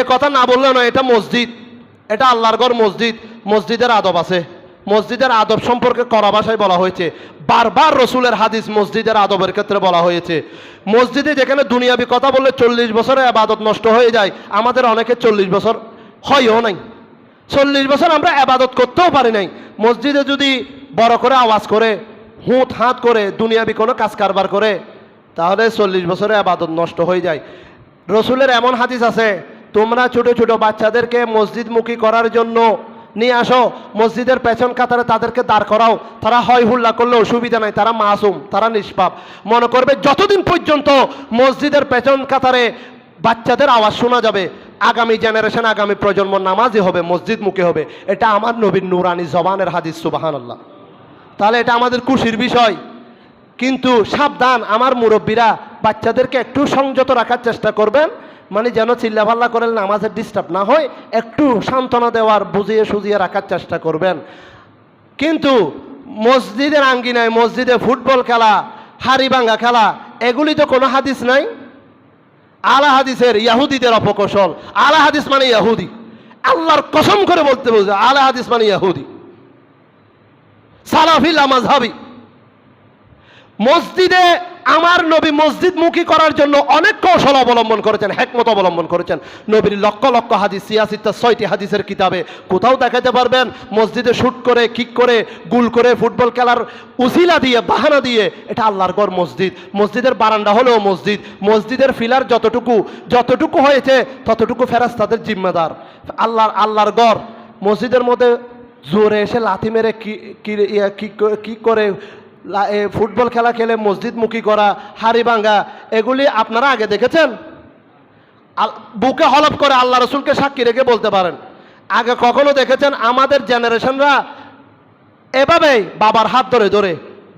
এ কথা না বললে নয়, এটা মসজিদ। এটা আল্লাহর ঘর মসজিদ। মসজিদের আদব আছে। মসজিদের আদব সম্পর্কে করা ভাষায় বলা হয়েছে। বারবার রসুলের হাদিস মসজিদের আদবের ক্ষেত্রে বলা হয়েছে। মসজিদে যেখানে দুনিয়াবি কথা বললে চল্লিশ বছরে আবাদত নষ্ট হয়ে যায়, আমাদের অনেকে চল্লিশ বছর হয়ও নাই। চল্লিশ বছর আমরা আবাদত করতেও পারি নাই। মসজিদে যদি বড় করে আওয়াজ করে হুঁত হাত করে দুনিয়াবি কোনো কাজ কারবার করে, তাহলে চল্লিশ বছরে আবাদত নষ্ট হয়ে যায়। রসুলের এমন হাদিস আছে তোমরা ছোট ছোট বাচ্চাদেরকে মসজিদমুখী করার জন্য নিয়ে আসো। মসজিদের পেছন কাতারে তাদেরকে দাঁড় করাও। তারা হয় হুল্লা করলে অসুবিধা নাই, তারা মাসুম, তারা নিষ্পাপ। মনে করবে যতদিন পর্যন্ত মসজিদের পেছন কাতারে বাচ্চাদের আওয়াজ শোনা যাবে, আগামী জেনারেশন আগামী প্রজন্ম নামাজই হবে মসজিদ মসজিদমুখী হবে। এটা আমার নবীন নুরানি জবানের হাদিস সুবাহান আল্লাহ তাহলে এটা আমাদের খুশির বিষয়। কিন্তু সাবধান, আমার মুরব্বীরা বাচ্চাদেরকে একটু সংযত রাখার চেষ্টা করবেন। মানে যেন চিল্লাপাল্লা করে নামাজের ডিস্টার্ব না হয়, একটু সান্ত্বনা দেওয়ার, বুঝিয়ে সুজিয়ে রাখার চেষ্টা করবেন। কিন্তু মসজিদের আঙ্গিনায়, মসজিদে ফুটবল খেলা, হাড়ি ভাঙ্গা খেলা, এগুলি তো কোনো হাদিস নাই। আলা হাদিসের ইয়াহুদিদের অপকৌশল। আলা হাদিস মানে ইয়াহুদি। আল্লাহর কসম করে বলতে বলছে আলা হাদিস মানে ইয়াহুদি। সালাফিল আমাজহাবি মসজিদে আমার নবী মসজিদমুখী করার জন্য অনেক কৌশল অবলম্বন করেছেন, হেকমত অবলম্বন করেছেন। নবীর লক্ষ লক্ষ হাদিস সিয়াসিত্তা ছয়টি হাদিসের কিতাবে। কোথাও দেখাতে পারবেন, মসজিদে শুট করে, কিক করে, গুল করে ফুটবল খেলার উসিলা দিয়ে, বাহানা দিয়ে, এটা আল্লাহর গড় মসজিদ। মসজিদের বারান্দা হলেও মসজিদ। মসজিদের ফিলার যতটুকু যতটুকু হয়েছে, ততটুকু ফেরাস তাদের জিম্মেদার। আল্লাহর আল্লাহর গড় মসজিদের মধ্যে জোরে এসে লাথি মেরে কি, কি- করে ফুটবল খেলা খেলে মসজিদমুখী করা, হাড়ি ভাঙ্গা এগুলি আপনারা আগে দেখেছেন? বুকে হলপ করে আল্লাহ রসুলকে সাক্ষী রেখে বলতে পারেন। আগে কখনো দেখেছেন আমাদের জেনারেশনরা এভাবেই বাবার হাত ধরে ধরে,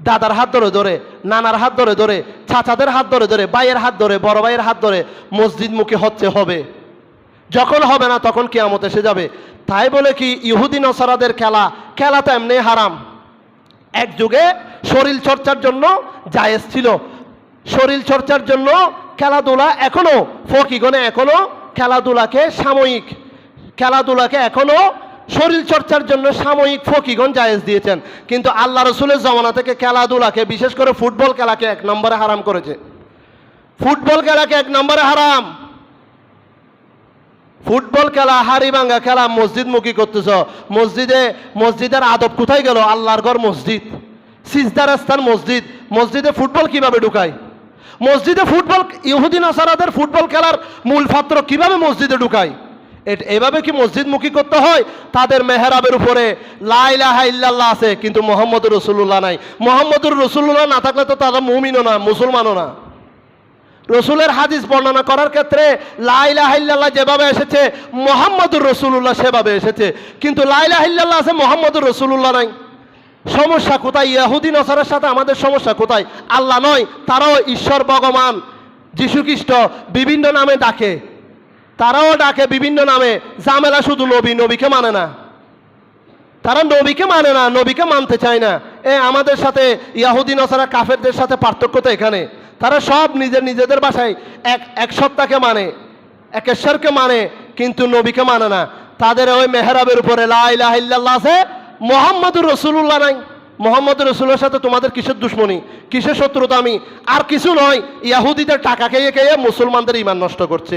দাদার হাত ধরে ধরে, নানার হাত ধরে ধরে, চাচাদের হাত ধরে ধরে, ভাইয়ের হাত ধরে, বড় ভাইয়ের হাত ধরে মসজিদমুখী হচ্ছে হবে। যখন হবে না তখন কেয়ামত এসে যাবে। তাই বলে কি, ইহুদি নসারাদের খেলা খেলা তো এমনি হারাম। এক যুগে শরীর চর্চার জন্য জায়েজ ছিল। শরীর চর্চার জন্য খেলাধুলা এখনও, ফকিগণে এখনও খেলাধুলাকে সাময়িক, খেলাধুলাকে এখনও শরীর চর্চার জন্য সাময়িক ফকিগণ জায়েজ দিয়েছেন। কিন্তু আল্লাহ রসুলের জমানা থেকে খেলাধুলাকে, বিশেষ করে ফুটবল খেলাকে এক নম্বরে হারাম করেছে। ফুটবল খেলাকে এক নম্বরে হারাম। ফুটবল খেলা, হাড়ি ভাঙ্গা খেলা মসজিদমুখী করতেছ। মসজিদে, মসজিদের আদব কোথায় গেল? আল্লাহর ঘর মসজিদ। সিজদার স্থান মসজিদ। মসজিদে ফুটবল কীভাবে ঢুকায়? মসজিদে ফুটবল ইহুদিন আসারাদের ফুটবল খেলার মূল পাত্র কীভাবে মসজিদে ঢুকায়? এভাবে কি মসজিদমুখী করতে হয়? তাদের মেহরাবের উপরে লাইলাহা আছে, কিন্তু মোহাম্মদুর রসুল্লাহ নাই। মোহাম্মদুর রসুল্লাহ না থাকলে তো তারা মুমিনও না, মুসলমানও না। রসুলের হাদিস বর্ণনা করার ক্ষেত্রে লাইলাহিল্লাহ যেভাবে এসেছে, মোহাম্মদুর রসুল্লাহ সেভাবে এসেছে। কিন্তু লাইলাহিল্লাহ আছে, মোহাম্মদুর রসুল্লাহ নাই। সমস্যা কোথায়? ইয়াহুদি নসারের সাথে আমাদের সমস্যা কোথায়? আল্লাহ নয়, তারাও ঈশ্বর ভগবান, যীশুখ্রিস্ট বিভিন্ন নামে ডাকে। তারাও ডাকে বিভিন্ন নামে। জামেলা শুধু নবী, নবীকে মানে না। তারা নবীকে মানে না, নবীকে মানতে চায় না। এ, আমাদের সাথে ইয়াহুদি নসারা, কাফেরদের সাথে পার্থক্য তো এখানে। তারা সব নিজের নিজেদের বাসায় এক এক সত্তাকে মানে একেশ্বরকে মানে কিন্তু নবীকে মানে না। তাদের ওই মেহরাবের উপরে আছে, মোহাম্মদুর রসুল্লাহ নাই। মোহাম্মদ রসুলের সাথে তোমাদের কিসের দুশ্মনী, কিসের শত্রুতা আমি? আর কিছু নয়, ইয়াহুদিদের টাকা খেয়ে খেয়ে মুসলমানদের ইমান নষ্ট করছে।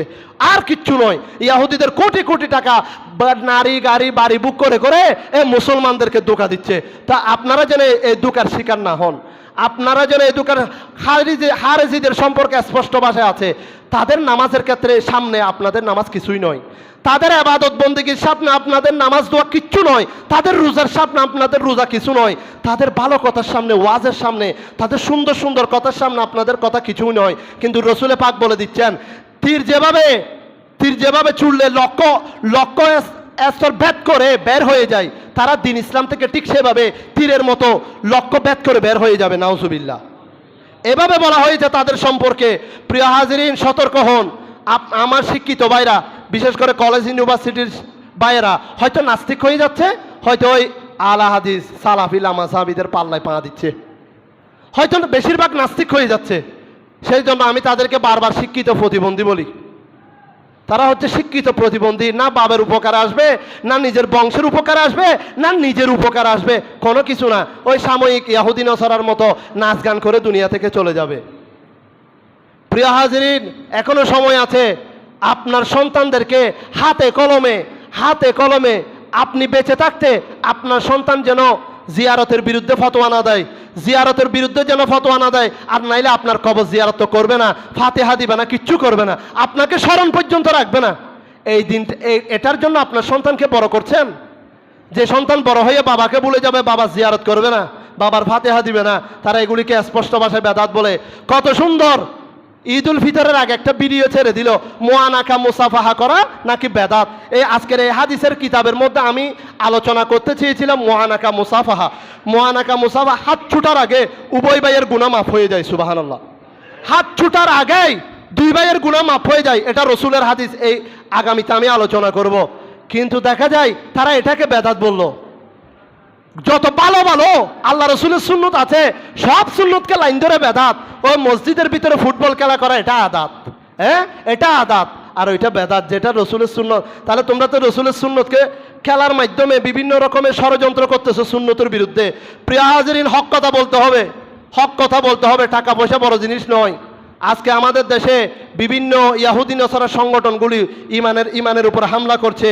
আর কিচ্ছু নয়, ইয়াহুদিদের কোটি কোটি টাকা নারী, গাড়ি, বাড়ি বুক করে করে এ মুসলমানদেরকে ধোকা দিচ্ছে। তা আপনারা যেন এই ধোকার শিকার না হন। আপনারা যেন এই দোকান হারিজি হারেজিদের সম্পর্কে স্পষ্ট ভাষায় আছে, তাদের নামাজের ক্ষেত্রে সামনে আপনাদের নামাজ কিছুই নয়। তাদের আবাদত বন্দীগীর সামনে আপনাদের নামাজ দোয়া কিচ্ছু নয়, তাদের রোজার সামনে আপনাদের রোজা কিছু নয়, তাদের ভালো কথার সামনে, ওয়াজের সামনে, তাদের সুন্দর সুন্দর কথার সামনে আপনাদের কথা কিছুই নয়। কিন্তু রসুলে পাক বলে দিচ্ছেন, তীর যেভাবে তীর যেভাবে চুড়লে লক্ষ্য লক্ষ্য স্তর ভেদ করে বের হয়ে যায় তারা দিন ইসলাম থেকে ঠিক সেভাবে তীরের মতো লক্ষ্য ভেদ করে বের হয়ে যাবে, নাউজুবিল্লাহ। এভাবে বলা হয়েছে তাদের সম্পর্কে প্রিয় হাজিরিন সতর্ক হন। আমার শিক্ষিত ভাইরা, বিশেষ করে কলেজ, ইউনিভার্সিটির ভাইয়েরা, হয়তো নাস্তিক হয়ে যাচ্ছে, হয়তো ওই আলা হাদিস সালাফিল আমাসাবিদের পাল্লায় পা দিচ্ছে। হয়তো বেশিরভাগ নাস্তিক হয়ে যাচ্ছে। সেই জন্য আমি তাদেরকে বারবার শিক্ষিত প্রতিবন্ধী বলি। তারা হচ্ছে শিক্ষিত প্রতিবন্ধী, না বাবের উপকার আসবে, না নিজের বংশের উপকার আসবে, না নিজের উপকার আসবে, কোনো কিছু না। ওই সাময়িক ইয়াহুদিন নসরার মতো নাচ গান করে দুনিয়া থেকে চলে যাবে। প্রিয় হাজরিন, এখনও সময় আছে। আপনার সন্তানদেরকে হাতে কলমে হাতে কলমে আপনি বেঁচে থাকতে আপনার সন্তান যেন জিয়ারতের বিরুদ্ধে ফতোয়া না দেয়। জিয়ারতের বিরুদ্ধে যেন ফতোয়া না দেয়, আর নাইলে আপনার কবর জিয়ারত তো করবে না, ফাতেহা দিবে না, কিচ্ছু করবে না, আপনাকে স্মরণ পর্যন্ত রাখবে না। এই দিন এটার জন্য আপনার সন্তানকে বড় করছেন? যে সন্তান বড় হয়ে বাবাকে বলে যাবে, বাবা জিয়ারত করবে না, বাবার ফাতেহা দিবে না, তারা এগুলিকে স্পষ্ট ভাষায় বেদাত বলে। কত সুন্দর! ঈদ উল ফিতরের আগে একটা ভিডিও ছেড়ে দিল মোয়ানাকা মুসাফাহা করা নাকি বেদাত? এই আজকের এই হাদিসের কিতাবের মধ্যে আমি আলোচনা করতে চেয়েছিলাম মোয়ানাকা মুসাফাহা। মোয়ানাকা মুসাফা হাত ছুটার আগে উভয় ভাইয়ের গুণা মাফ হয়ে যায়, সুবাহানাল্লাহ। হাত ছুটার আগেই দুই ভাইয়ের গুণা মাফ হয়ে যায়, এটা রসুলের হাদিস, এই আগামীতে আমি আলোচনা করব। কিন্তু দেখা যায় তারা এটাকে বেদাত বলল। যত ভালো ভালো আল্লাহ রসুলের সুন্নত আছে, সব সুন্নতকে লাইন ধরে বেদাত। ওই মসজিদের ভিতরে ফুটবল খেলা করা, এটা আদাত। হ্যাঁ এটা আদাত। আর ওইটা বেদাত, যেটা রসুলের সুন্নত। তাহলে তোমরা তো রসুলের সুন্নতকে খেলার মাধ্যমে বিভিন্ন রকমের ষড়যন্ত্র করতেছো সুন্নতের বিরুদ্ধে। প্রিয় হক কথা বলতে হবে। হক কথা বলতে হবে, টাকা পয়সা বড় জিনিস নয়। আজকে আমাদের দেশে বিভিন্ন ইয়াহুদিন সংগঠনগুলি ইমানের ইমানের উপর হামলা করছে।